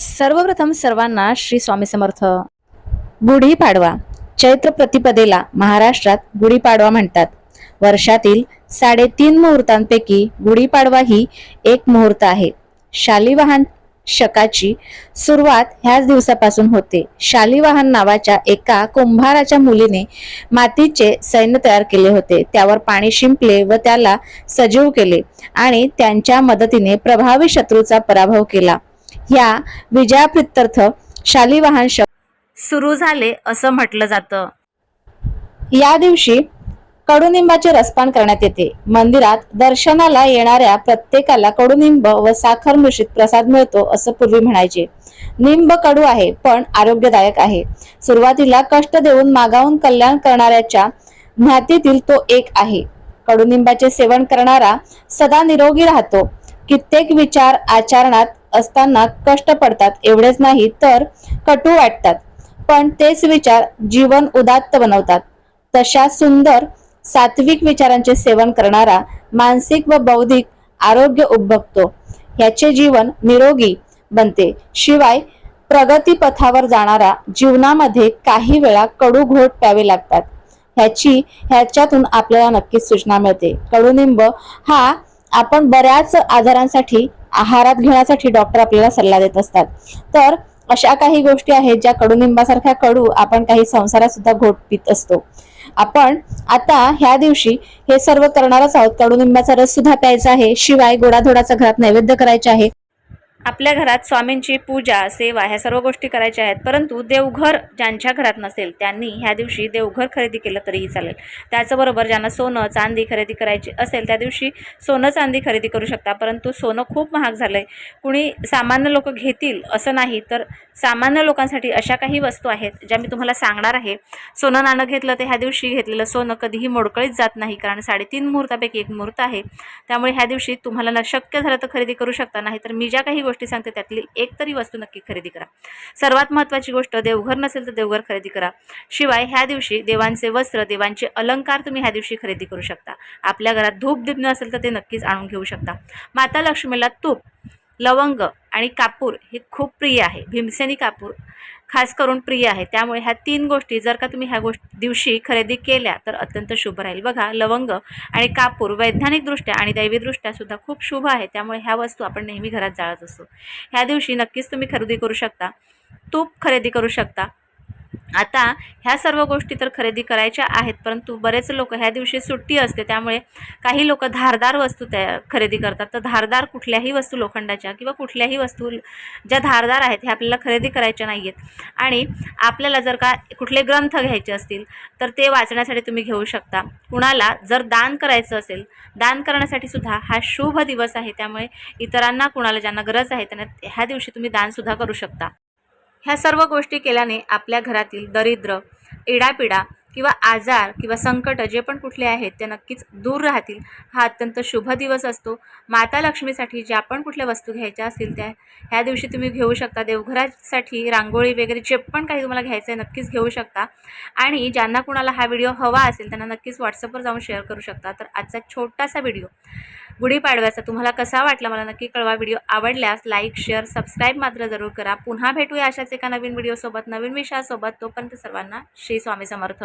सर्वप्रथम सर्वांना श्री स्वामी समर्थ. गुढीपाडवा. चैत्र प्रतिपदेला महाराष्ट्रात गुढीपाडवा म्हणतात. वर्षातील साडेतीन मुहूर्तांपैकी गुढीपाडवा ही एक मुहूर्त आहे. शालिवाहन शकाची सुरुवात ह्याच दिवसापासून होते. शालिवाहन नावाच्या एका कुंभाराच्या मुलीने मातीचे सैन्य तयार केले होते. त्यावर पाणी शिंपले व त्याला सजीव केले आणि त्यांच्या मदतीने प्रभावी शत्रूचा पराभव केला. ह्या विजयाप्रित्यर्थ शालिवाहन शक सुरू झाले असं म्हटलं जातं. या दिवशी कडुनिंबाचे रसपान करण्यात येते. मंदिरात दर्शनाला येणाऱ्या प्रत्येकाला कडुनिंब व साखर मिश्रित प्रसाद मिळतो असं पूर्वी म्हणायचे. निंब कडू आहे पण आरोग्यदायक आहे. सुरुवातीला कष्ट देऊन मागावून कल्याण करणाऱ्याच्या ज्ञातीतील तो एक आहे. कडुनिंबाचे सेवन करणारा सदा निरोगी राहतो. कित्येक विचार आचरणात असताना कष्ट पडतात. एवढेच नाही तर कटू वाटतात. पण तेच विचार जीवन उदात्त बनवतात. तशा सुंदर सात्विक विचारांचे सेवन करणारा मानसिक व बौद्धिक आरोग्य उद्भवतो. ह्याचे जीवन निरोगी बनते. शिवाय प्रगतीपथावर जाणारा जीवनामध्ये काही वेळा कडू घोट प्यावे लागतात. ह्याची ह्याच्यातून आपल्याला नक्कीच सूचना मिळते. कडुनिंब हा आपण बऱ्याच आजारांसाठी आहारात घेण्यासाठी डॉक्टर आपल्याला सल्ला देत असतात. तर अशा काही गोष्टी आहेत ज्या कडुनिंबासारख्या कडू आपण काही संसारात सुद्धा घोट पित असतो. आपण आता ह्या दिवशी हे सर्व करणारच आहोत. कडुनिंबाचा रस सुद्धा प्यायचा आहे. शिवाय गोडाधोडाचा घरात नैवेद्य करायचे आहे. आपल्या घरात स्वामींची पूजा सेवा ह्या सर्व गोष्टी करायच्या आहेत. परंतु देवघर ज्यांच्या घरात नसेल त्यांनी ह्या दिवशी देवघर खरेदी केलं तरीही चालेल. त्याचबरोबर ज्यांना सोनं चांदी खरेदी करायची असेल त्या दिवशी सोनं चांदी खरेदी करू शकता. परंतु सोनं खूप महाग झालं आहे कुणी सामान्य लोक घेतील असं नाही तर सामान्य लोकांसाठी अशा काही वस्तू आहेत ज्या मी तुम्हाला सांगणार आहे. सोनं नाणं घेतलं तर ह्या दिवशी घेतलेलं सोनं कधीही मोडकळीत जात नाही कारण साडेतीन मुहूर्तापैकी एक मुहूर्त आहे. त्यामुळे ह्या दिवशी तुम्हाला न शक्य झालं तर खरेदी करू शकता नाही तर मी ज्या काही गोष्टी सांगते त्यातली एक तरी वस्तू नक्की खरेदी करा. सर्वात महत्त्वाची गोष्ट देवघर नसेल तर देवघर खरेदी करा. शिवाय ह्या दिवशी देवांचे वस्त्र देवांचे अलंकार तुम्ही ह्या दिवशी खरेदी करू शकता. आपल्या घरात धूप दीप नसेल तर ते नक्कीच आणून घेऊ शकता. माता लक्ष्मीला तूप लवंग आणि कापूर हे खूप प्रिय आहे. भीमसेनी कापूर खास करून प्रिय आहे. त्यामुळे ह्या तीन गोष्टी जर का तुम्ही ह्या गोष्ट दिवशी खरेदी केल्या तर अत्यंत शुभ राहील. बघा लवंग आणि कापूर वैज्ञानिकदृष्ट्या आणि दैवीदृष्ट्या सुद्धा खूप शुभ आहे. त्यामुळे ह्या वस्तू आपण नेहमी घरात जाळत असतो. ह्या दिवशी नक्कीच तुम्ही खरेदी करू शकता. तूप खरेदी करू शकता. आता ह्या सर्व गोष्टी तर खरेदी करायच्या आहेत परंतु बरेच लोक ह्या दिवशी सुट्टी असते त्यामुळे काही लोक धारदार वस्तू त्या खरेदी करतात. तर धारदार कुठल्याही वस्तू लोखंडाच्या किंवा कुठल्याही वस्तू ज्या धारदार आहेत ह्या आपल्याला खरेदी करायच्या नाही आहेत आणि आपल्याला जर का कुठले ग्रंथ घ्यायचे असतील तर ते वाचण्यासाठी तुम्ही घेऊ शकता. कुणाला जर दान करायचं असेल दान करण्यासाठी सुद्धा हा शुभ दिवस आहे त्यामुळे इतरांना कुणाला ज्यांना गरज आहे त्यांना ह्या दिवशी तुम्ही दानसुद्धा करू शकता. ह्या सर्व गोष्टी केल्याने आपल्या घरातील दरिद्र इडापिडा किंवा आजार किंवा संकट जे पण कुठले आहेत ते नक्कीच दूर राहतील. हा अत्यंत शुभ दिवस असतो. माता लक्ष्मीसाठी ज्या पण कुठल्या वस्तू घ्यायच्या असतील त्या ह्या दिवशी तुम्ही घेऊ शकता. देवघरासाठी रांगोळी वगैरे जे पण काही तुम्हाला घ्यायचं आहे नक्कीच घेऊ शकता. आणि ज्यांना कुणाला हा व्हिडिओ हवा असेल त्यांना नक्कीच व्हॉट्सअपवर जाऊन शेअर करू शकता. तर आजचा छोटासा व्हिडिओ. गुढीपाडव्याचा. तुम्हाला कसा वाटला मला नक्की कळवा. व्हिडिओ आवडल्यास लाईक शेअर सबस्क्राईब मात्र जरूर करा. पुन्हा भेटूया अशाच एका नवीन व्हिडिओसोबत नवीन विषयासोबत. तोपर्यंत सर्वांना श्री स्वामी समर्थ.